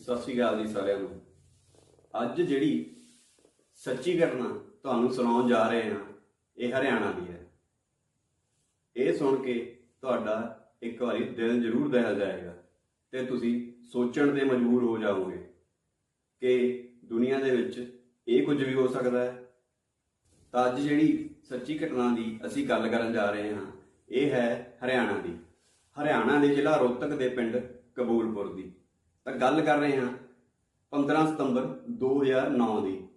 ਸਤਿ ਸ਼੍ਰੀ ਅਕਾਲ ਜੀ ਸਾਰਿਆਂ ਨੂੰ। ਅੱਜ ਜਿਹੜੀ ਸੱਚੀ ਘਟਨਾ ਤੁਹਾਨੂੰ ਸੁਣਾਉਣ ਜਾ ਰਹੇ ਹਾਂ, ਇਹ ਹਰਿਆਣਾ ਦੀ ਹੈ। ਇਹ ਸੁਣ ਕੇ ਤੁਹਾਡਾ ਇੱਕ ਵਾਰੀ ਦਿਲ ਜ਼ਰੂਰ ਦਹਿਲ ਜਾਏਗਾ ਤੇ ਤੁਸੀਂ ਸੋਚਣ ਤੇ ਮਜਬੂਰ ਹੋ ਜਾਓਗੇ ਕਿ ਦੁਨੀਆ ਦੇ ਵਿੱਚ ਇਹ ਕੁਝ ਵੀ ਹੋ ਸਕਦਾ ਹੈ। ਤਾਂ ਅੱਜ ਜਿਹੜੀ ਸੱਚੀ ਘਟਨਾ ਦੀ ਅਸੀਂ ਗੱਲ ਕਰਨ ਜਾ ਰਹੇ ਹਾਂ, ਇਹ ਹੈ ਹਰਿਆਣਾ ਦੀ। ਹਰਿਆਣਾ ਦੇ ਜ਼ਿਲ੍ਹਾ ਰੋਹਤਕ ਦੇ ਪਿੰਡ ਕਬੂਲਪੁਰ ਦੀ। ਤਾਂ ਗੱਲ ਕਰ ਰਹੇ ਹਾਂ 15 ਸਤੰਬਰ 2009 ਦੀ।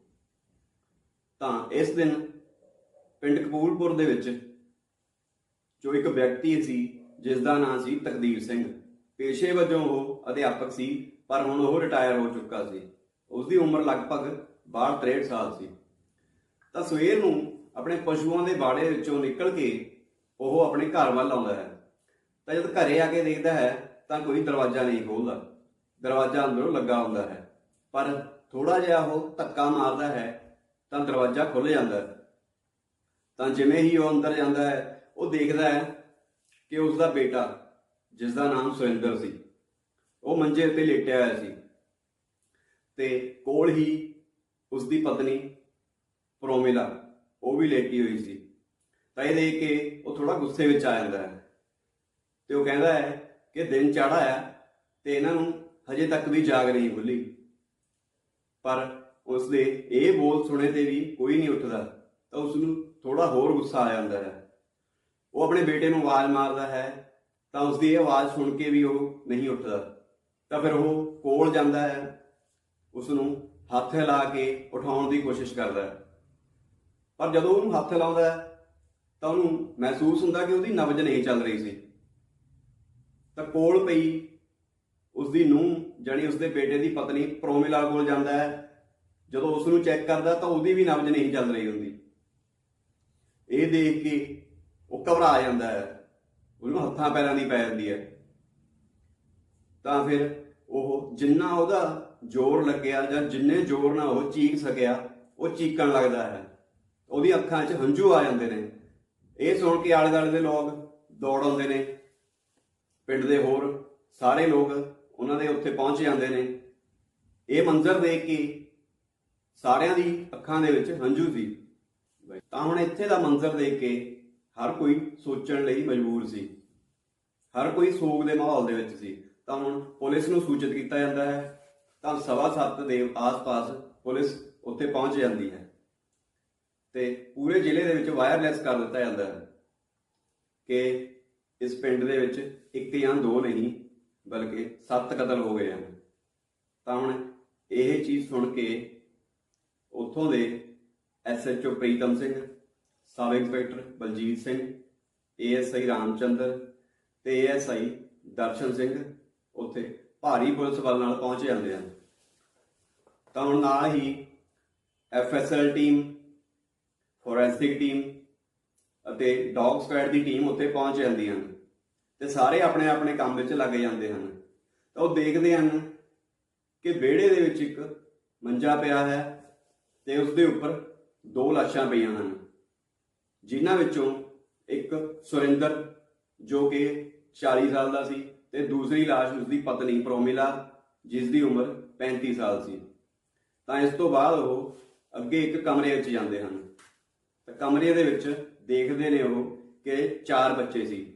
ਤਾਂ ਇਸ ਦਿਨ ਪਿੰਡ ਕਪੂਰਪੁਰ ਦੇ ਵਿੱਚ ਜੋ ਇੱਕ ਵਿਅਕਤੀ ਸੀ ਜਿਸ ਦਾ ਨਾਮ ਸੀ ਤਕਦੀਰ ਸਿੰਘ, ਪੇਸ਼ੇ ਵਜੋਂ ਉਹ ਅਧਿਆਪਕ ਸੀ, ਪਰ ਹੁਣ ਉਹ ਰਿਟਾਇਰ ਹੋ ਚੁੱਕਾ ਸੀ। ਉਸ ਦੀ ਉਮਰ ਲਗਭਗ 62-63 ਸਾਲ ਸੀ। ਤਾਂ ਸਵੇਰ ਨੂੰ ਆਪਣੇ ਪਸ਼ੂਆਂ ਦੇ ਬਾੜੇ ਵਿੱਚੋਂ ਨਿਕਲ ਕੇ ਉਹ ਆਪਣੇ ਘਰ ਵੱਲ ਆਉਂਦਾ ਹੈ। ਤਾਂ ਜਦ ਘਰੇ ਆ ਕੇ ਦੇਖਦਾ ਹੈ, ਤਾਂ ਕੋਈ ਦਰਵਾਜ਼ਾ ਨਹੀਂ ਖੋਲਦਾ। ਦਰਵਾਜ਼ਾ ਅੰਦਰੋਂ ਲੱਗਾ ਹੁੰਦਾ ਹੈ। ਪਰ ਥੋੜਾ ਜਿਹਾ ਉਹ ਧੱਕਾ ਮਾਰਦਾ ਹੈ, ਤਾਂ ਦਰਵਾਜ਼ਾ ਖੁੱਲ ਜਾਂਦਾ ਹੈ। ਤਾਂ ਜਿਵੇਂ ਹੀ ਉਹ ਅੰਦਰ ਜਾਂਦਾ ਹੈ, ਉਹ ਦੇਖਦਾ ਹੈ ਕਿ ਉਸ ਦਾ ਬੇਟਾ ਜਿਸ ਦਾ ਨਾਮ ਸੁਰਿੰਦਰ ਸੀ, ਉਹ ਮੰਜੇ ਉੱਤੇ ਲੇਟਿਆ ਹੋਇਆ ਸੀ। ਤੇ ਕੋਲ ਹੀ ਉਸ ਦੀ ਪਤਨੀ ਪ੍ਰੋਮਿਲਾ, ਉਹ ਵੀ ਲੇਟੀ ਹੋਈ ਸੀ। ਤਾਂ ਇਹ ਦੇਖ ਕੇ ਉਹ ਥੋੜਾ ਗੁੱਸੇ ਵਿੱਚ ਆ ਜਾਂਦਾ ਹੈ। ਤੇ ਉਹ ਕਹਿੰਦਾ ਹੈ ਕਿ ਦਿਨ ਚੜਾ ਆ ਤੇ ਇਹਨਾਂ ਨੂੰ ਹਜੇ ਤੱਕ ਵੀ ਜਾਗ ਨਹੀਂ ਖੁੱਲੀ ਪਰ ਉਸ ਦੇ ਇਹ ਬੋਲ ਸੁਣੇ ਤੇ ਵੀ ਕੋਈ ਨਹੀਂ ਉੱਠਦਾ, ਤਾਂ ਉਸ ਨੂੰ ਥੋੜਾ ਹੋਰ ਗੁੱਸਾ ਆ ਜਾਂਦਾ ਹੈ। ਉਹ ਆਪਣੇ ਬੇਟੇ ਨੂੰ ਆਵਾਜ਼ ਮਾਰਦਾ ਹੈ, ਤਾਂ ਉਸ ਦੀ ਇਹ ਆਵਾਜ਼ ਸੁਣ ਕੇ ਵੀ ਉਹ ਨਹੀਂ ਉੱਠਦਾ। ਤਾਂ ਫਿਰ ਉਹ ਕੋਲ ਜਾਂਦਾ ਹੈ ਉਸ ਨੂੰ ਹੱਥ ਹਿਲਾ ਕੇ ਉਠਾਉਣ ਦੀ ਕੋਸ਼ਿਸ਼ ਕਰਦਾ ਹੈ। ਪਰ ਜਦੋਂ ਉਹਨੂੰ ਹੱਥ ਲਾਉਂਦਾ ਹੈ, ਤਾਂ ਉਹਨੂੰ ਮਹਿਸੂਸ ਹੁੰਦਾ ਕਿ ਉਹਦੀ ਨਬਜ ਨਹੀਂ ਚੱਲ ਰਹੀ ਸੀ। ਤਾਂ ਕੋਲ ਪਈ ਉਸ ਦੀ ਨੂੰਹ ਜਾਨੀ ਉਸ ਦੇ ਬੇਟੇ ਦੀ ਪਤਨੀ ਪ੍ਰੋਮਿਲਾ ਕੋਲ ਜਾਂਦਾ ਹੈ। ਜਦੋਂ ਉਸ ਨੂੰ ਚੈੱਕ ਕਰਦਾ ਤਾਂ ਉਹਦੀ ਵੀ ਨਬਜ ਨਹੀਂ ਚੱਲ ਰਹੀ ਹੁੰਦੀ। ਇਹ ਦੇਖ ਕੇ ਉਹ ਘਬਰਾ ਜਾਂਦਾ ਹੈ। ਉਹਨੂੰ ਹੱਥਾਂ ਪੈਰਾਂ ਦੀ ਪੈ ਜਾਂਦੀ ਹੈ। ਤਾਂ ਫਿਰ ਉਹ ਜਿੰਨਾ ਉਹਦਾ ਜ਼ੋਰ ਲੱਗਿਆ ਜਾਂ ਜਿੰਨੇ ਜ਼ੋਰ ਨਾਲ ਉਹ ਚੀਕ ਸਕਿਆ, ਉਹ ਚੀਕਣ ਲੱਗਦਾ ਹੈ। ਉਹਦੀ ਅੱਖਾਂ 'ਚ ਹੰਝੂ ਆ ਜਾਂਦੇ ਨੇ। ਇਹ ਸੁਣ ਕੇ ਆਲੇ ਦੁਆਲੇ ਦੇ ਲੋਕ ਦੌੜ ਆਉਂਦੇ ਨੇ। ਪਿੰਡ ਦੇ ਹੋਰ ਸਾਰੇ ਲੋਕ ਉਹਨਾਂ ਦੇ ਉੱਥੇ ਪਹੁੰਚ ਜਾਂਦੇ ਨੇ। ਇਹ ਮੰਜ਼ਰ ਦੇਖ ਕੇ ਸਾਰਿਆਂ ਦੀ ਅੱਖਾਂ ਦੇ ਵਿੱਚ ਹੰਝੂ ਸੀ। ਤਾਂ ਹੁਣ ਇੱਥੇ ਦਾ ਮੰਜ਼ਰ ਦੇਖ ਕੇ ਹਰ ਕੋਈ ਸੋਚਣ ਲਈ ਮਜਬੂਰ ਸੀ। ਹਰ ਕੋਈ ਸੋਗ ਦੇ ਮਾਹੌਲ ਦੇ ਵਿੱਚ ਸੀ। ਤਾਂ ਹੁਣ ਪੁਲਿਸ ਨੂੰ ਸੂਚਿਤ ਕੀਤਾ ਜਾਂਦਾ ਹੈ। ਤਾਂ ਸਵਾ ਸੱਤ ਦੇ ਆਸ-ਪਾਸ ਪੁਲਿਸ ਉੱਥੇ ਪਹੁੰਚ ਜਾਂਦੀ ਹੈ। ਤੇ ਪੂਰੇ ਜ਼ਿਲ੍ਹੇ ਦੇ ਵਿੱਚ ਵਾਇਰਲੈਸ ਕਰ ਦਿੱਤਾ ਜਾਂਦਾ ਹੈ ਕਿ ਇਸ ਪਿੰਡ ਦੇ ਵਿੱਚ ਇੱਕ ਜਾਂ ਦੋ ਨਹੀਂ ਬਲਕਿ ਸੱਤ ਕਤਲ ਹੋ ਗਏ ਹਨ ਤਾਂ ਹੁਣ ਇਹ ਚੀਜ਼ ਸੁਣ ਕੇ ਉੱਥੋਂ ਦੇ SHO Pritam Singh, sub inspector Baljeet Singh ASI Ramchandar ਤੇ ਏਐਸਆਈ ਦਰਸ਼ਨ ਸਿੰਘ ਉੱਥੇ ਭਾਰੀ ਪੁਲਿਸ ਬਲ ਨਾਲ ਪਹੁੰਚ ਜਾਂਦੇ ਹਨ ਤਾਂ ਹੁਣ ਨਾਲ ਹੀ ਐਫਐਸਐਲ ਟੀਮ, ਫੋਰੈਂਸਿਕ ਟੀਮ ਅਤੇ ਡੌਗ ਸਕੁਐਡ ਦੀ ਟੀਮ ਉੱਥੇ ਪਹੁੰਚ ਜਾਂਦੀ ਹਨ ਤੇ ਸਾਰੇ ਆਪਣੇ ਆਪਣੇ ਕੰਮ ਵਿੱਚ ਲੱਗ ਜਾਂਦੇ ਹਨ। ਤਾਂ ਉਹ ਦੇਖਦੇ ਹਨ ਕਿ ਵਿਹੜੇ ਦੇ ਵਿੱਚ ਇੱਕ ਮੰਜਾ ਪਿਆ ਹੈ ਤੇ ਉਸ ਦੇ ਉੱਪਰ ਦੋ ਲਾਸ਼ਾਂ ਪਈਆਂ ਹਨ, ਜਿਨ੍ਹਾਂ ਵਿੱਚੋਂ ਇੱਕ ਸੁਰਿੰਦਰ ਜੋ ਕਿ 40 ਸਾਲ ਦਾ ਸੀ ਤੇ ਦੂਸਰੀ ਲਾਸ਼ ਉਸ ਦੀ ਪਤਨੀ ਪ੍ਰੋਮਿਲਾ ਜਿਸ ਦੀ ਉਮਰ 35 ਸਾਲ ਸੀ। ਤਾਂ ਇਸ ਤੋਂ ਬਾਅਦ ਉਹ ਅੱਗੇ ਇੱਕ ਕਮਰੇ ਵਿੱਚ ਜਾਂਦੇ ਹਨ। ਤਾਂ ਕਮਰੇ ਦੇ ਵਿੱਚ ਦੇਖਦੇ ਨੇ ਉਹ ਕਿ ਚਾਰ ਬੱਚੇ ਸੀ।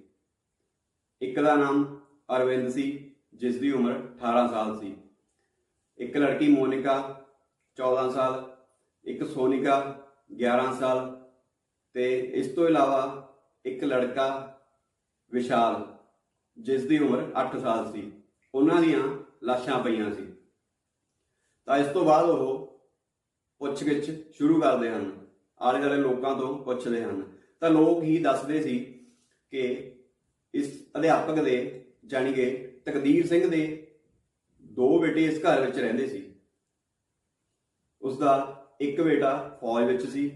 ਇੱਕ ਦਾ ਨਾਮ ਅਰਵਿੰਦ ਸੀ, ਜਿਸ ਦੀ ਉਮਰ 18 ਸਾਲ ਸੀ। ਇੱਕ ਲੜਕੀ ਮੋਨਿਕਾ 14 ਸਾਲ, ਇੱਕ ਸੋਨਿਕਾ 11 ਸਾਲ ਤੇ ਇਸ ਤੋਂ ਇਲਾਵਾ ਇੱਕ ਲੜਕਾ ਵਿਸ਼ਾਲ, ਜਿਸ ਦੀ ਉਮਰ 8 ਸਾਲ ਸੀ। ਉਹਨਾਂ ਦੀਆਂ ਲਾਸ਼ਾਂ ਪਈਆਂ ਸੀ। ਤਾਂ ਇਸ ਤੋਂ ਬਾਅਦ ਉਹ ਪੁੱਛਗਿੱਛ ਸ਼ੁਰੂ ਕਰਦੇ ਹਨ। ਆਲੇ ਦੁਆਲੇ ਲੋਕਾਂ ਤੋਂ ਪੁੱਛਦੇ ਹਨ। ਤਾਂ ਲੋਕ ਹੀ ਦੱਸਦੇ ਸੀ ਕਿ ਅਧਿਆਪਕ ਦੇ, ਜਾਣੀ ਕਿ ਤਕਦੀਰ ਸਿੰਘ ਦੇ ਦੋ ਬੇਟੇ ਇਸ ਘਰ ਵਿੱਚ ਰਹਿੰਦੇ ਸੀ। ਉਸ ਦਾ ਇੱਕ ਬੇਟਾ ਫੌਜ ਵਿੱਚ ਸੀ।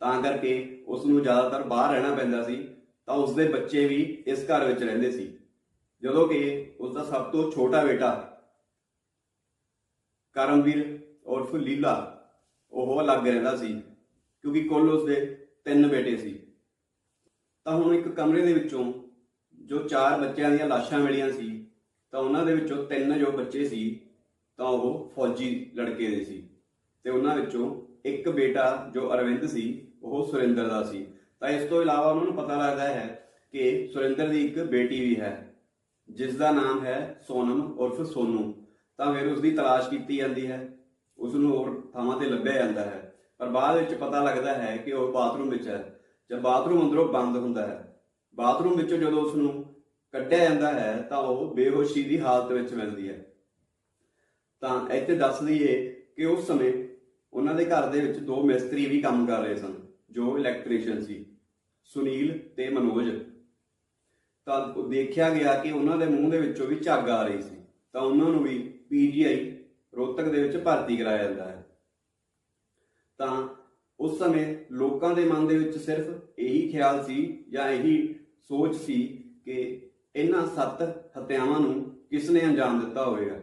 ਤਾਂ ਕਰਕੇ ਉਸ ਨੂੰ ਜ਼ਿਆਦਾਤਰ ਬਾਹਰ ਰਹਿਣਾ ਪੈਂਦਾ ਸੀ, ਤਾਂ ਉਸ ਦੇ ਬੱਚੇ ਵੀ ਇਸ ਘਰ ਵਿੱਚ ਰਹਿੰਦੇ ਸੀ। ਜਦੋਂ ਕਿ ਉਸ ਦਾ ਸਭ ਤੋਂ ਛੋਟਾ ਬੇਟਾ ਕਰਮਵੀਰ ਉਰਫ ਲੀਲਾ, ਉਹ ਅਲੱਗ ਰਹਿੰਦਾ ਸੀ, ਕਿਉਂਕਿ ਕੁੱਲ ਉਸ ਦੇ ਤਿੰਨ ਬੇਟੇ ਸੀ। ਤਾਂ ਹੁਣ ਇੱਕ ਕਮਰੇ ਦੇ ਵਿੱਚੋਂ ਜੋ ਚਾਰ ਬੱਚਿਆਂ ਦੀਆਂ ਲਾਸ਼ਾਂ ਮਿਲੀਆਂ ਸੀ, ਤਾਂ ਉਹਨਾਂ ਦੇ ਵਿੱਚੋਂ ਤਿੰਨ ਜੋ ਬੱਚੇ ਸੀ, ਤਾਂ ਉਹ ਫੌਜੀ ਲੜਕੇ ਦੇ ਸੀ। ਤੇ ਉਹਨਾਂ ਵਿੱਚੋਂ ਇੱਕ ਬੇਟਾ ਜੋ ਅਰਵਿੰਦ ਸੀ, ਉਹ ਸੁਰਿੰਦਰ ਦਾ ਸੀ। ਤਾਂ ਇਸ ਤੋਂ ਇਲਾਵਾ ਉਹਨਾਂ ਨੂੰ ਪਤਾ ਲੱਗਦਾ ਹੈ ਕਿ ਸੁਰਿੰਦਰ ਦੀ ਇੱਕ ਬੇਟੀ ਵੀ ਹੈ, ਜਿਸ ਦਾ ਨਾਮ ਹੈ ਸੋਨਮ ਉਰਫ ਸੋਨੂ। ਤਾਂ ਫਿਰ ਉਸ ਦੀ ਤਲਾਸ਼ ਕੀਤੀ ਜਾਂਦੀ ਹੈ ਉਸ ਨੂੰ ਹੋਰ ਥਾਵਾਂ ਤੇ ਲੱਭਿਆ ਜਾਂਦਾ ਹੈ। ਪਰ ਬਾਅਦ ਵਿੱਚ ਪਤਾ ਲੱਗਦਾ ਹੈ ਕਿ ਉਹ ਬਾਥਰੂਮ ਵਿੱਚ ਹੈ। ਜਦ ਬਾਥਰੂਮ ਅੰਦਰੋਂ ਬੰਦ ਹੁੰਦਾ ਹੈ ਬਾਥਰੂਮ ਵਿੱਚੋਂ ਜਦੋਂ ਉਸ ਨੂੰ ਕੱਢਿਆ ਜਾਂਦਾ ਹੈ, ਤਾਂ ਉਹ ਬੇਹੋਸ਼ੀ ਦੀ ਹਾਲਤ ਵਿੱਚ ਮਿਲਦੀ ਹੈ। ਤਾਂ ਇੱਥੇ ਦੱਸ ਦਈਏ ਕਿ ਉਸ ਸਮੇਂ ਉਹਨਾਂ ਦੇ ਘਰ ਦੇ ਵਿੱਚ ਦੋ ਮਿਸਤਰੀ ਵੀ ਕੰਮ ਕਰ ਰਹੇ ਸਨ, ਜੋ ਇਲੈਕਟ੍ਰੀਸ਼ੀਅਨ ਸੀ, ਸੁਨੀਲ ਤੇ ਮਨੋਜ। ਤਾਂ ਦੇਖਿਆ ਗਿਆ ਕਿ ਉਹਨਾਂ ਦੇ ਮੂੰਹ ਦੇ ਵਿੱਚੋਂ ਵੀ ਝੱਗ ਆ ਰਹੀ ਸੀ, ਤਾਂ ਉਹਨਾਂ ਨੂੰ ਵੀ ਪੀਜੀਆਈ ਰੋਹਤਕ ਦੇ ਵਿੱਚ ਭਰਤੀ ਕਰਾਇਆ ਜਾਂਦਾ ਹੈ। ਤਾਂ ਉਸ ਸਮੇਂ ਲੋਕਾਂ ਦੇ ਮਨ ਦੇ ਵਿੱਚ ਸਿਰਫ ਇਹੀ ਖਿਆਲ ਸੀ ਜਾਂ ਇਹੀ ਸੋਚ ਸੀ ਕਿ ਇਹਨਾਂ ਸੱਤ ਹੱਤਿਆਵਾਂ ਨੂੰ ਕਿਸ ਨੇ ਅੰਜਾਮ ਦਿੱਤਾ ਹੋਵੇਗਾ?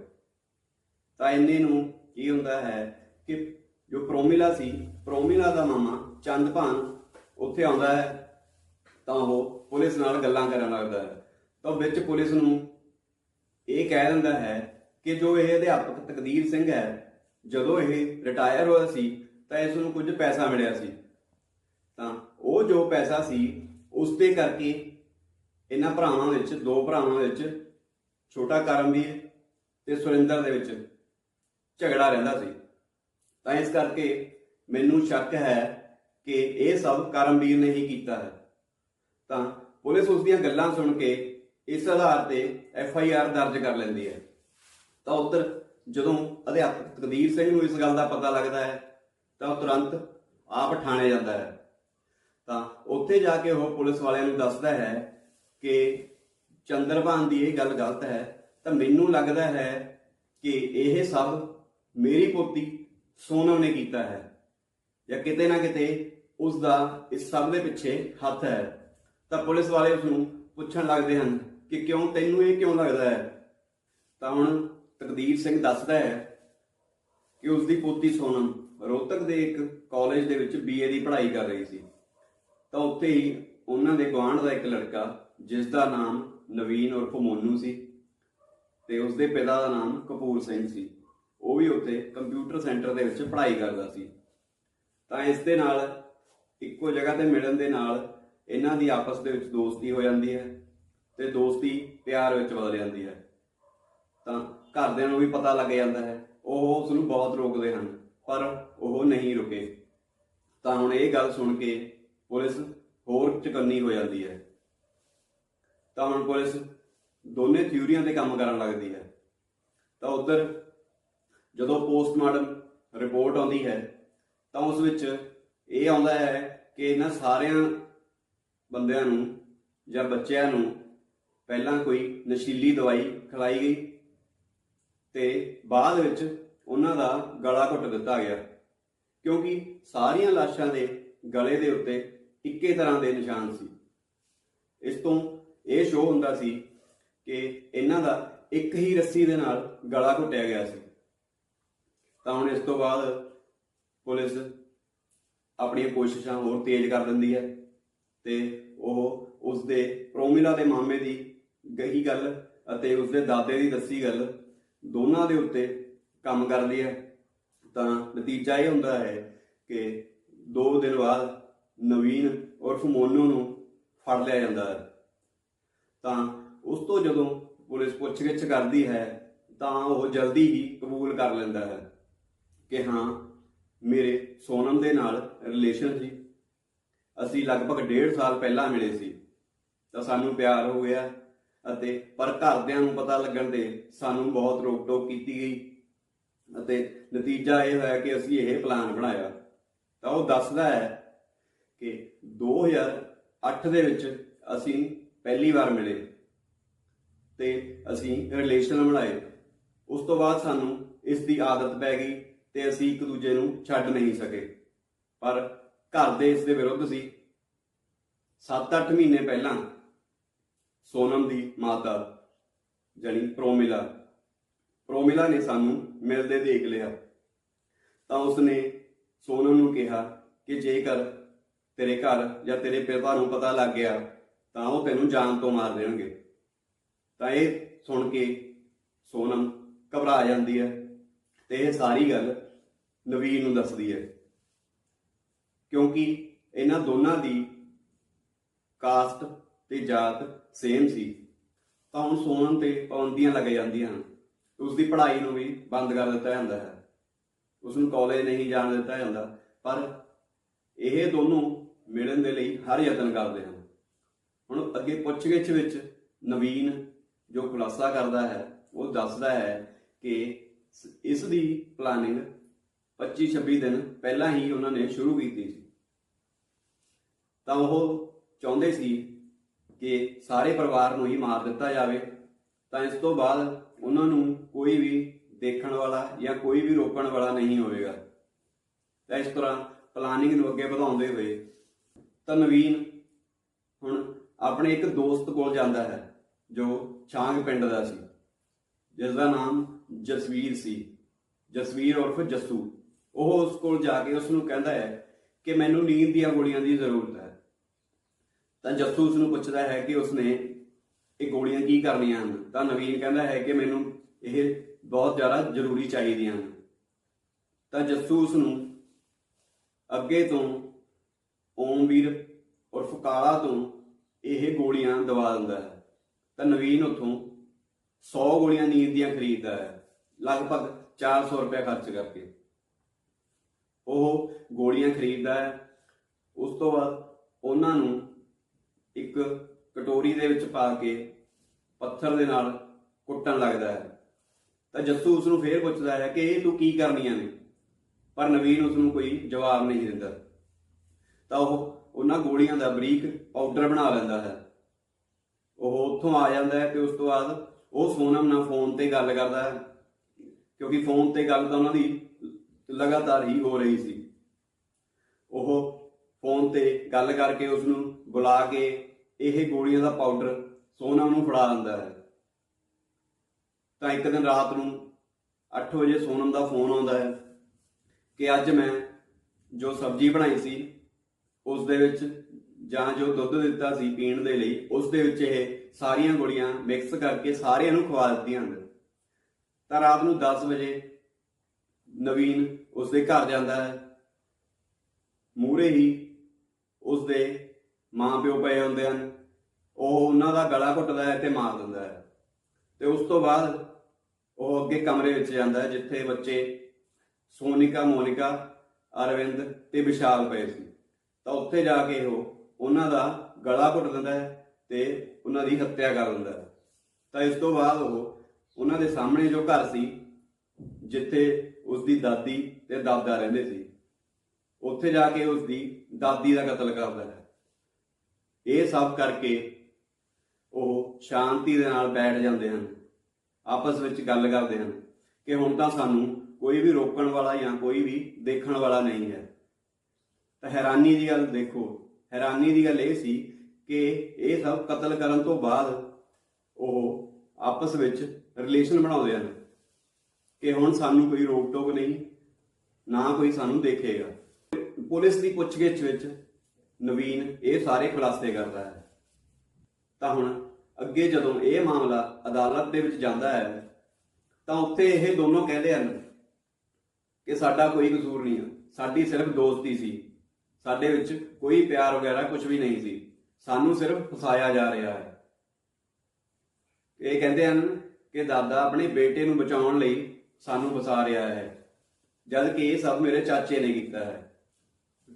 ਤਾਂ ਇੰਨੇ ਨੂੰ ਕੀ ਹੁੰਦਾ ਹੈ ਕਿ ਜੋ ਪ੍ਰੋਮਿਲਾ ਸੀ, ਪ੍ਰੋਮਿਲਾ ਦਾ ਮਾਮਾ ਚੰਦਭਾਨ ਉੱਥੇ ਆਉਂਦਾ ਹੈ, ਤਾਂ ਉਹ ਪੁਲਿਸ ਨਾਲ ਗੱਲਾਂ ਕਰਨ ਲੱਗਦਾ ਹੈ। ਤਾਂ ਵਿੱਚ ਪੁਲਿਸ ਨੂੰ ਇਹ ਕਹਿ ਦਿੰਦਾ ਹੈ ਕਿ ਜੋ ਇਹ ਅਧਿਆਪਕ ਤਕਦੀਰ ਸਿੰਘ ਹੈ, ਜਦੋਂ ਇਹ ਰਿਟਾਇਰ ਹੋਇਆ ਸੀ, ਤਾਂ ਇਸ ਨੂੰ ਕੁਝ ਪੈਸਾ ਮਿਲਿਆ ਸੀ। ਤਾਂ ਉਹ ਜੋ ਪੈਸਾ ਸੀ, ਉਸ ਦੇ ਕਰਕੇ ਇਹਨਾਂ ਭਰਾਵਾਂ ਵਿੱਚ, ਦੋ ਭਰਾਵਾਂ ਵਿੱਚ ਛੋਟਾ ਕਰਮਵੀਰ ਤੇ ਸੁਰਿੰਦਰ ਦੇ ਵਿੱਚ ਝਗੜਾ ਰਹਿੰਦਾ ਸੀ। ਤਾਂ ਇਸ ਕਰਕੇ ਮੈਨੂੰ ਸ਼ੱਕ ਹੈ ਕਿ ਇਹ ਸਭ ਕਰਮਵੀਰ ਨੇ ਹੀ ਕੀਤਾ ਹੈ। ਤਾਂ ਪੁਲਿਸ ਉਸ ਦੀਆਂ ਗੱਲਾਂ ਸੁਣ ਕੇ ਇਸ ਆਧਾਰ ਤੇ ਐਫ ਆਈ ਆਰ ਦਰਜ ਕਰ ਲੈਂਦੀ ਹੈ। ਤਾਂ ਉੱਧਰ ਜਦੋਂ ਅਧਿਆਪਕ ਤਕਦੀਰ ਸਿੰਘ ਨੂੰ ਇਸ ਗੱਲ ਦਾ ਪਤਾ ਲੱਗਦਾ ਹੈ, ਤਾਂ ਉਹ ਤੁਰੰਤ ਆਪ ਠਾਣੇ ਜਾਂਦਾ ਹੈ। ਤਾਂ ਉੱਥੇ ਜਾ ਕੇ ਉਹ ਪੁਲਿਸ ਵਾਲਿਆਂ ਨੂੰ ਦੱਸਦਾ ਹੈ ਕਿ ਚੰਦਰਬਾਨ ਦੀ ਇਹ ਗੱਲ ਗਲਤ ਹੈ, ਤਾਂ ਮੈਨੂੰ ਲੱਗਦਾ ਹੈ ਕਿ ਇਹ ਸਭ ਮੇਰੀ ਪੋਤੀ ਸੋਨਮ ਨੇ ਕੀਤਾ ਹੈ, ਜਾਂ ਕਿਤੇ ਨਾ ਕਿਤੇ ਉਸ ਦਾ ਇਸ ਸਭ ਦੇ ਪਿੱਛੇ ਹੱਥ ਹੈ। ਤਾਂ ਪੁਲਿਸ ਵਾਲੇ ਉਸ ਨੂੰ ਪੁੱਛਣ ਲੱਗਦੇ ਹਨ ਕਿ ਕਿਉਂ ਤੈਨੂੰ ਇਹ ਕਿਉਂ ਲੱਗਦਾ ਹੈ? ਤਾਂ ਹੁਣ ਤਕਦੀਰ ਸਿੰਘ ਦੱਸਦਾ ਹੈ ਕਿ ਉਸ ਦੀ ਪੋਤੀ ਸੋਨਮ ਰੋਹਤਕ ਦੇ ਇੱਕ ਕਾਲਜ ਦੇ ਵਿੱਚ ਬੀਏ ਦੀ ਪੜ੍ਹਾਈ ਕਰ ਰਹੀ ਸੀ। ਤਾਂ ਉੱਥੇ ਹੀ ਉਹਨਾਂ ਦੇ ਗੁਆਂਢ ਦਾ ਇੱਕ ਲੜਕਾ ਜਿਸ ਦਾ ਨਾਮ ਨਵੀਨ ਉਰਫ ਮੋਨੂ ਸੀ ਤੇ ਉਸ ਦੇ ਪਿਤਾ ਦਾ ਨਾਮ ਕਪੂਰ ਸਿੰਘ ਸੀ। ਉਹ ਵੀ ਉੱਥੇ ਕੰਪਿਊਟਰ ਸੈਂਟਰ ਦੇ ਵਿੱਚ ਪੜ੍ਹਾਈ ਕਰਦਾ ਸੀ। ਤਾਂ ਇਸ ਦੇ ਨਾਲ ਇੱਕੋ ਜਗ੍ਹਾ ਤੇ ਮਿਲਣ ਦੇ ਨਾਲ ਇਹਨਾਂ ਦੀ ਆਪਸ ਦੇ ਵਿੱਚ ਦੋਸਤੀ ਹੋ ਜਾਂਦੀ ਹੈ ਤੇ ਦੋਸਤੀ ਪਿਆਰ ਵਿੱਚ ਬਦਲ ਜਾਂਦੀ ਹੈ। ਤਾਂ ਘਰਦਿਆਂ ਨੂੰ ਵੀ ਪਤਾ ਲੱਗ ਜਾਂਦਾ ਹੈ, ਉਹ ਉਸ ਨੂੰ ਬਹੁਤ ਰੋਕਦੇ ਹਨ, ਪਰ ਉਹ ਨਹੀਂ ਰੁਕੇ। ਤਾਂ ਹੁਣ ਇਹ ਗੱਲ ਸੁਣ ਕੇ ਪੁਲਿਸ ਹੋਰ ਚਕੰਨੀ ਹੋ ਜਾਂਦੀ ਹੈ। ਤਾਂ ਹੁਣ ਪੁਲਿਸ ਦੋਨੇ ਥਿਊਰੀਆਂ ਤੇ ਕੰਮ ਕਰਨ ਲੱਗਦੀ ਹੈ। ਤਾਂ ਉਧਰ ਜਦੋਂ ਪੋਸਟਮਾਰਟਮ ਰਿਪੋਰਟ ਆਉਂਦੀ ਹੈ, ਤਾਂ ਉਸ ਵਿੱਚ ਇਹ ਆਉਂਦਾ ਹੈ ਕਿ ਇਹਨਾਂ ਸਾਰਿਆਂ ਬੰਦਿਆਂ ਨੂੰ ਜਾਂ ਬੱਚਿਆਂ ਨੂੰ ਪਹਿਲਾਂ ਕੋਈ ਨਸ਼ੀਲੀ ਦਵਾਈ ਖਿਲਾਈ ਗਈ ਤੇ ਬਾਅਦ ਵਿੱਚ ਉਹਨਾਂ ਦਾ ਗਲਾ ਘੁੱਟ ਦਿੱਤਾ ਗਿਆ ਕਿਉਂਕਿ ਸਾਰੀਆਂ ਲਾਸ਼ਾਂ ਦੇ ਗਲੇ ਦੇ ਉੱਤੇ ਇੱਕੇ ਤਰ੍ਹਾਂ ਦੇ ਨਿਸ਼ਾਨ ਸੀ। ਇਸ ਤੋਂ ਇਹ ਸ਼ੋਅ ਹੁੰਦਾ ਸੀ ਕਿ ਇਹਨਾਂ ਦਾ ਇੱਕ ਹੀ ਰੱਸੀ ਦੇ ਨਾਲ ਗਲਾ ਘੁੱਟਿਆ ਗਿਆ ਸੀ। ਤਾਂ ਹੁਣ ਇਸ ਤੋਂ ਬਾਅਦ ਪੁਲਿਸ ਆਪਣੀਆਂ ਕੋਸ਼ਿਸ਼ਾਂ ਹੋਰ ਤੇਜ਼ ਕਰ ਦਿੰਦੀ ਹੈ ਤੇ ਉਹ ਉਸ ਦੇ ਪ੍ਰੋਮਿਲਾ ਦੇ ਮਾਮੇ ਦੀ ਗਹੀ ਗੱਲ ਅਤੇ ਉਸ ਦੇ ਦਾਦੇ ਦੀ ਦੱਸੀ ਗੱਲ ਦੋਨਾਂ ਦੇ ਉੱਤੇ ਕੰਮ ਕਰਦੀ ਹੈ। ਤਾਂ ਨਤੀਜਾ ਇਹ ਹੁੰਦਾ ਹੈ ਕਿ 2 ਦਿਨ ਬਾਅਦ ਨਵੀਨ ਉਰਫ ਮੋਨੂ ਨੂੰ ਫੜ ਲਿਆ ਜਾਂਦਾ ਹੈ। ਤਾਂ ਉਸ ਤੋਂ ਜਦੋਂ ਪੁਲਿਸ ਪੁੱਛਗਿੱਛ ਕਰਦੀ ਹੈ, ਤਾਂ ਉਹ ਜਲਦੀ ਹੀ ਕਬੂਲ ਕਰ ਲੈਂਦਾ ਹੈ ਕਿ ਹਾਂ, ਮੇਰੇ ਸੋਨਮ ਦੇ ਨਾਲ ਰਿਲੇਸ਼ਨ ਸੀ। ਅਸੀਂ ਲਗਭਗ 1.5 ਸਾਲ ਪਹਿਲਾਂ ਮਿਲੇ ਸੀ। ਤਾਂ ਸਾਨੂੰ ਪਿਆਰ ਹੋ ਗਿਆ ਅਤੇ ਪਰ ਘਰਦਿਆਂ ਨੂੰ ਪਤਾ ਲੱਗਣ ਤੇ ਸਾਨੂੰ ਬਹੁਤ ਰੋਕ ਟੋਕ ਕੀਤੀ ਗਈ ਅਤੇ ਨਤੀਜਾ ਇਹ ਹੋਇਆ ਕਿ ਅਸੀਂ ਇਹ ਪਲਾਨ ਬਣਾਇਆ। ਤਾਂ ਉਹ ਦੱਸਦਾ ਹੈ ਕਿ 2008 ਦੇ ਵਿੱਚ ਅਸੀਂ ਪਹਿਲੀ ਵਾਰ ਮਿਲੇ ਤੇ ਅਸੀਂ ਰਿਲੇਸ਼ਨ ਬਣਾਏ। ਉਸ ਤੋਂ ਬਾਅਦ ਸਾਨੂੰ ਇਸ ਦੀ ਆਦਤ ਪੈ ਗਈ ਤੇ ਅਸੀਂ ਇੱਕ ਦੂਜੇ ਨੂੰ ਛੱਡ ਨਹੀਂ ਸਕੇ। ਪਰ ਘਰ ਦੇ ਇਸ ਦੇ ਵਿਰੁੱਧ ਸੀ। 7-8 ਮਹੀਨੇ ਪਹਿਲਾਂ ਸੋਨਮ ਦੀ ਮਾਤਾ ਜਣੀ ਪ੍ਰੋਮਿਲਾ ਪ੍ਰੋਮਿਲਾ ਨੇ ਸਾਨੂੰ ਮਿਲਦੇ ਦੇਖ ਲਿਆ। ਤਾਂ ਉਸਨੇ ਸੋਨਮ ਨੂੰ ਕਿਹਾ ਕਿ ਜੇਕਰ ਤੇਰੇ ਘਰ ਜਾਂ ਤੇਰੇ ਪਿਤਾ ਨੂੰ ਪਤਾ ਲੱਗ ਗਿਆ ਤਾਂ ਉਹ ਤੈਨੂੰ ਜਾਨ ਤੋਂ ਮਾਰ ਦੇਣਗੇ। ਤਾਂ ਇਹ ਸੁਣ ਕੇ ਸੋਨਮ ਘਬਰਾ ਜਾਂਦੀ ਹੈ ਤੇ ਇਹ ਸਾਰੀ ਗੱਲ ਨਵੀਨ ਨੂੰ ਦੱਸਦੀ ਹੈ। ਕਿਉਂਕਿ ਇਹਨਾਂ ਦੋਨਾਂ ਦੀ ਕਾਸਟ ਤੇ ਜਾਤ ਸੇਮ ਸੀ। ਤਾਂ ਹੁਣ ਸੋਨਮ ਤੇ ਪਾਬੰਦੀਆਂ ਲੱਗ ਜਾਂਦੀਆਂ ਹਨ। ਉਸ ਦੀ ਪੜ੍ਹਾਈ ਨੂੰ ਵੀ ਬੰਦ ਕਰ ਦਿੱਤਾ ਜਾਂਦਾ ਹੈ। ਉਸ ਨੂੰ ਕਾਲਜ ਨਹੀਂ ਜਾਣ ਦਿੱਤਾ ਜਾਂਦਾ। ਪਰ ਇਹ ਦੋਨੋਂ ਮਿਲਣ ਦੇ ਲਈ ਹਰ ਯਤਨ ਕਰਦੇ ਹਨ। ਹੁਣ ਅੱਗੇ ਪੁੱਛਗਿੱਛ ਵਿੱਚ ਨਵੀਨ ਜੋ ਖੁਲਾਸਾ ਕਰਦਾ ਹੈ, ਉਹ ਦੱਸਦਾ ਹੈ ਕਿ ਇਸ ਦੀ ਪਲਾਨਿੰਗ 25-26 ਦਿਨ ਪਹਿਲਾਂ ਹੀ ਉਹਨਾਂ ਨੇ ਸ਼ੁਰੂ ਕੀਤੀ ਸੀ। ਤਾਂ ਉਹ ਚਾਹੁੰਦੇ ਸੀ ਕਿ ਸਾਰੇ ਪਰਿਵਾਰ ਨੂੰ ਹੀ ਮਾਰ ਦਿੱਤਾ ਜਾਵੇ। ਤਾਂ ਇਸ ਤੋਂ ਬਾਅਦ ਉਹਨਾਂ ਨੂੰ ਕੋਈ ਵੀ ਦੇਖਣ ਵਾਲਾ ਜਾਂ ਕੋਈ ਵੀ ਰੋਕਣ ਵਾਲਾ ਨਹੀਂ ਹੋਵੇਗਾ। ਤਾਂ ਇਸ ਤਰ੍ਹਾਂ ਪਲਾਨਿੰਗ ਨੂੰ ਅੱਗੇ ਵਧਾਉਂਦੇ ਹੋਏ ਤਾਂ ਨਵੀਨ ਹੁਣ ਆਪਣੇ ਇੱਕ ਦੋਸਤ ਕੋਲ ਜਾਂਦਾ ਹੈ, ਜੋ ਛਾਂਗ ਪਿੰਡ ਦਾ ਸੀ। ਜਿਸ ਦਾ ਨਾਮ ਜਸਵੀਰ ਸੀ। ਜਸਵੀਰ ਉਰਫ ਜੱਸੂ। ਉਹ ਉਸ ਕੋਲ ਜਾ ਕੇ ਉਸ ਨੂੰ ਕਹਿੰਦਾ ਹੈ ਕਿ ਮੈਨੂੰ ਨੀਂਦ ਦੀਆਂ ਗੋਲੀਆਂ ਦੀ ਜ਼ਰੂਰਤ ਹੈ। ਤਾਂ ਜੱਸੂ ਉਸ ਨੂੰ ਪੁੱਛਦਾ ਹੈ ਕਿ ਉਸਨੇ ਇਹ ਗੋਲੀਆਂ ਕੀ ਕਰਨੀਆਂ ਹਨ? ਤਾਂ ਨਵੀਨ ਕਹਿੰਦਾ ਹੈ ਕਿ ਮੈਨੂੰ ਇਹ ਬਹੁਤ ਜ਼ਿਆਦਾ ਜ਼ਰੂਰੀ ਚਾਹੀਦੀਆਂ ਹਨ। ਤਾਂ ਜੱਸੂ ਉਸ ਨੂੰ ਅੱਗੇ ਤੋਂ ਓਮਵੀਰ ਉਰਫ ਕਾਲਾ ਤੋਂ ਇਹ ਗੋਲੀਆਂ ਦਵਾ ਦਿੰਦਾ ਹੈ। ਤਾਂ ਨਵੀਨ ਉਥੋਂ 100 ਗੋਲੀਆਂ ਨੀਂਦ ਦੀਆਂ ਖਰੀਦਦਾ ਹੈ। ਲਗਭਗ 400 ਰੁਪਏ ਖਰਚ ਕਰਕੇ। ਉਹ ਗੋਲੀਆਂ ਖਰੀਦਦਾ ਹੈ। ਉਸ ਤੋਂ ਬਾਅਦ ਉਹਨਾਂ ਨੂੰ ਇੱਕ ਕਟੋਰੀ ਦੇ ਵਿੱਚ ਪਾ ਕੇ ਪੱਥਰ ਦੇ ਨਾਲ ਕੁੱਟਣ ਲੱਗਦਾ ਹੈ। ਤਾਂ ਜੱਸੂ ਉਸ ਨੂੰ ਫੇਰ ਪੁੱਛਦਾ ਹੈ ਕਿ ਇਹ ਤੂੰ ਕੀ ਕਰਨੀਆਂ ਨੇ? ਪਰ ਨਵੀਨ ਉਸ ਨੂੰ ਕੋਈ ਜਵਾਬ ਨਹੀਂ ਦਿੰਦਾ। ਤਾਂ ਉਹ ਉਹਨਾਂ ਗੋਲੀਆਂ ਦਾ ਬਰੀਕ ਪਾਊਡਰ ਬਣਾ ਲੈਂਦਾ ਹੈ। ਉਹ ਉੱਥੋਂ ਆ ਜਾਂਦਾ ਹੈ ਤੇ ਉਸ ਤੋਂ ਬਾਅਦ ਉਹ ਸੋਨਮ ਨਾਲ ਫੋਨ ਤੇ ਗੱਲ ਕਰਦਾ ਹੈ। ਕਿਉਂਕਿ ਫੋਨ ਤੇ ਗੱਲ ਤਾਂ ਉਹਨਾਂ ਦੀ ਲਗਾਤਾਰ ਹੀ ਹੋ ਰਹੀ ਸੀ। ਉਹ ਫੋਨ ਤੇ ਗੱਲ ਕਰਕੇ ਉਸ ਨੂੰ ਬੁਲਾ ਕੇ ਇਹ ਗੋਲੀਆਂ ਦਾ ਪਾਊਡਰ ਸੋਨਮ ਨੂੰ ਫੜਾ ਦਿੰਦਾ ਹੈ। ਤਾਂ ਇੱਕ ਦਿਨ ਰਾਤ ਨੂੰ 8 ਵਜੇ ਸੋਨਮ ਦਾ ਫੋਨ ਆਉਂਦਾ ਹੈ ਕਿ ਅੱਜ ਮੈਂ ਜੋ ਸਬਜ਼ੀ ਬਣਾਈ ਸੀ, ਉਸ ਦੇ ਵਿੱਚ ਜਾਂ ਜੋ ਦੁੱਧ ਦਿੱਤਾ ਸੀ ਪੀਣ ਦੇ ਲਈ, ਉਸ ਦੇ ਵਿੱਚ ਇਹ ਸਾਰੀਆਂ ਗੋਲੀਆਂ ਮਿਕਸ ਕਰਕੇ ਸਾਰਿਆਂ ਨੂੰ ਖਵਾ ਦਿੱਤੀਆਂ ਹਨ। ਤਾਂ ਰਾਤ ਨੂੰ 10 ਵਜੇ ਨਵੀਨ ਉਸ ਦੇ ਘਰ ਜਾਂਦਾ ਹੈ। ਮੂਰੇ ਹੀ ਉਸ ਦੇ ਮਾਂ ਪਿਓ ਪਏ ਹੁੰਦੇ ਹਨ। ਉਹ ਉਹਨਾਂ ਦਾ ਗਲਾ ਘੁੱਟਦਾ ਹੈ ਤੇ ਮਾਰ ਦਿੰਦਾ ਹੈ। ਤੇ ਉਸ ਤੋਂ ਬਾਅਦ ਉਹ ਅੱਗੇ ਕਮਰੇ ਵਿੱਚ ਜਾਂਦਾ ਹੈ, ਜਿੱਥੇ ਬੱਚੇ ਸੋਨਿਕਾ, ਮੋਨਿਕਾ, ਅਰਵਿੰਦ ਤੇ ਵਿਸ਼ਾਲ ਪਏ ਸੀ। ਤਾਂ ਉੱਥੇ ਜਾ ਕੇ ਉਹ ਉਹਨਾਂ ਦਾ ਗਲਾ ਘੁੱਟ ਦਿੰਦਾ ਹੈ ਤੇ ਉਹਨਾਂ ਦੀ ਹੱਤਿਆ ਕਰ ਦਿੰਦਾ ਹੈ। ਤਾਂ ਇਸ ਤੋਂ ਬਾਅਦ ਉਹ ਉਹਨਾਂ ਦੇ ਸਾਹਮਣੇ ਜੋ ਘਰ ਸੀ, ਜਿੱਥੇ ਉਸ ਦੀ ਦਾਦੀ ਤੇ ਦਾਦਾ ਰਹਿੰਦੇ ਸੀ, ਉੱਥੇ ਜਾ ਕੇ ਉਸ ਦੀ ਦਾਦੀ ਦਾ ਕਤਲ ਕਰਦਾ ਹੈ। ਇਹ ਸਭ ਕਰਕੇ ਉਹ ਸ਼ਾਂਤੀ ਦੇ ਨਾਲ ਬੈਠ ਜਾਂਦੇ ਹਨ, ਆਪਸ ਵਿੱਚ ਗੱਲ ਕਰਦੇ ਹਨ ਕਿ ਹੁਣ ਤਾਂ ਸਾਨੂੰ ਕੋਈ ਵੀ ਰੋਕਣ ਵਾਲਾ ਜਾਂ ਕੋਈ ਵੀ ਦੇਖਣ ਵਾਲਾ ਨਹੀਂ ਹੈ। ਤਾਂ ਹੈਰਾਨੀ ਦੀ ਗੱਲ ਦੇਖੋ ਹੈਰਾਨੀ ਦੀ ਗੱਲ ਇਹ ਸੀ ਕਿ ਇਹ ਸਭ ਕਤਲ ਕਰਨ ਤੋਂ ਬਾਅਦ ਉਹ ਆਪਸ ਵਿੱਚ ਰਿਲੇਸ਼ਨ ਬਣਾਉਂਦੇ ਹਨ ਕਿ ਹੁਣ ਸਾਨੂੰ ਕੋਈ ਰੋਕ ਟੋਕ ਨਹੀਂ, ਨਾ ਕੋਈ ਸਾਨੂੰ ਦੇਖੇਗਾ। ਪੁਲਿਸ ਦੀ ਪੁੱਛਗਿੱਛ ਵਿੱਚ ਨਵੀਨ ਇਹ ਸਾਰੇ ਖੁਲਾਸੇ ਕਰਦਾ ਹੈ। ਤਾਂ ਹੁਣ ਅੱਗੇ ਜਦੋਂ ਇਹ ਮਾਮਲਾ ਅਦਾਲਤ ਦੇ ਵਿੱਚ ਜਾਂਦਾ ਹੈ, ਤਾਂ ਉੱਥੇ ਇਹ ਦੋਨੋਂ ਕਹਿੰਦੇ ਹਨ ਕਿ ਸਾਡਾ ਕੋਈ ਕਸੂਰ ਨਹੀਂ ਹੈ ਸਾਡੀ ਸਿਰਫ ਦੋਸਤੀ ਸੀ। ਸਾਡੇ ਵਿੱਚ ਕੋਈ ਪਿਆਰ ਵਗੈਰਾ ਕੁਝ ਵੀ ਨਹੀਂ ਸੀ। ਸਾਨੂੰ ਸਿਰਫ ਫਸਾਇਆ ਜਾ ਰਿਹਾ ਹੈ। ਇਹ ਕਹਿੰਦੇ ਹਨ ਕਿ ਦਾਦਾ ਆਪਣੇ ਬੇਟੇ ਨੂੰ ਬਚਾਉਣ ਲਈ ਸਾਨੂੰ ਫਸਾ ਰਿਹਾ ਹੈ ਜਦ ਕਿ ਇਹ ਸਭ ਮੇਰੇ ਚਾਚੇ ਨੇ ਕੀਤਾ ਹੈ।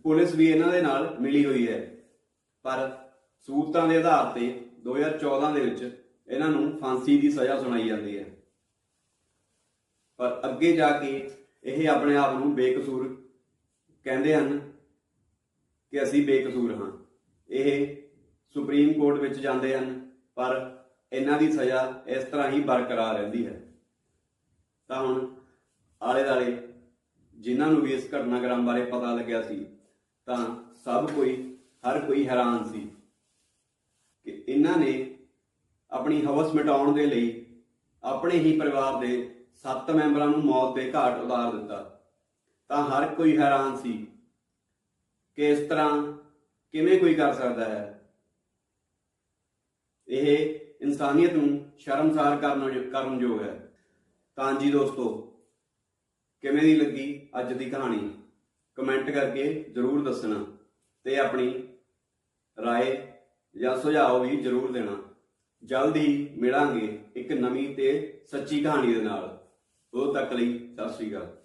ਪੁਲਿਸ ਵੀ ਇਹਨਾਂ ਦੇ ਨਾਲ ਮਿਲੀ ਹੋਈ ਹੈ। ਪਰ ਸੂਤਰਾਂ ਦੇ ਆਧਾਰ ਤੇ 2014 ਦੇ ਵਿੱਚ ਇਹਨਾਂ ਨੂੰ ਫਾਂਸੀ ਦੀ ਸਜ਼ਾ ਸੁਣਾਈ ਜਾਂਦੀ ਹੈ। ਪਰ ਅੱਗੇ ਜਾ ਕੇ ਇਹ ਆਪਣੇ ਆਪ ਨੂੰ ਬੇਕਸੂਰ ਕਹਿੰਦੇ ਹਨ ਕਿ ਅਸੀਂ ਬੇਕਸੂਰ ਹਾਂ। ਇਹ ਸੁਪਰੀਮ ਕੋਰਟ ਵਿੱਚ ਜਾਂਦੇ ਹਨ, ਪਰ ਇਹਨਾਂ ਦੀ ਸਜ਼ਾ ਇਸ ਤਰ੍ਹਾਂ ਹੀ ਬਰਕਰਾਰ ਰਹਿੰਦੀ ਹੈ। ਤਾਂ ਹੁਣ ਆਲੇ ਦਾਲੇ ਜਿਨ੍ਹਾਂ ਨੂੰ ਵੀ ਇਸ ਘਟਨਾਕ੍ਰਮ ਬਾਰੇ ਪਤਾ ਲੱਗਿਆ ਸੀ, ਤਾਂ ਸਭ ਕੋਈ, ਹਰ ਕੋਈ ਹੈਰਾਨ ਸੀ ਕਿ ਇਹਨਾਂ ਨੇ ਆਪਣੀ ਹਵਸ ਮਿਟਾਉਣ ਦੇ ਲਈ ਆਪਣੇ ਹੀ ਪਰਿਵਾਰ ਦੇ 7 ਮੈਂਬਰਾਂ ਨੂੰ ਮੌਤ ਦੇ ਘਾਟ ਉਤਾਰ ਦਿੱਤਾ। ਤਾਂ ਹਰ ਕੋਈ ਹੈਰਾਨ ਸੀ ਕਿ ਇਸ ਤਰ੍ਹਾਂ, ਕਿਵੇਂ ਕੋਈ ਕਰ ਸਕਦਾ ਹੈ? ਇਹ ਇਨਸਾਨੀਅਤ ਨੂੰ ਸ਼ਰਮਸਾਰ ਕਰਨ ਕਰਨ ਯੋਗ ਹੈ। ਤਾਂ ਜੀ ਦੋਸਤੋ, ਕਿਵੇਂ ਦੀ ਲੱਗੀ ਅੱਜ ਦੀ ਕਹਾਣੀ? ਕਮੈਂਟ ਕਰਕੇ ਜਰੂਰ ਦੱਸਣਾ ਤੇ ਆਪਣੀ ਰਾਏ ਜਾਂ ਸੁਝਾਅ ਵੀ ਜਰੂਰ ਦੇਣਾ। ਜਲਦ ਹੀ ਮਿਲਾਂਗੇ ਇੱਕ ਨਵੀਂ ਤੇ ਸੱਚੀ ਕਹਾਣੀ ਦੇ ਨਾਲ। ਉਦੋਂ ਤੱਕ ਲਈ ਸਤਿ ਸ਼੍ਰੀ ਅਕਾਲ।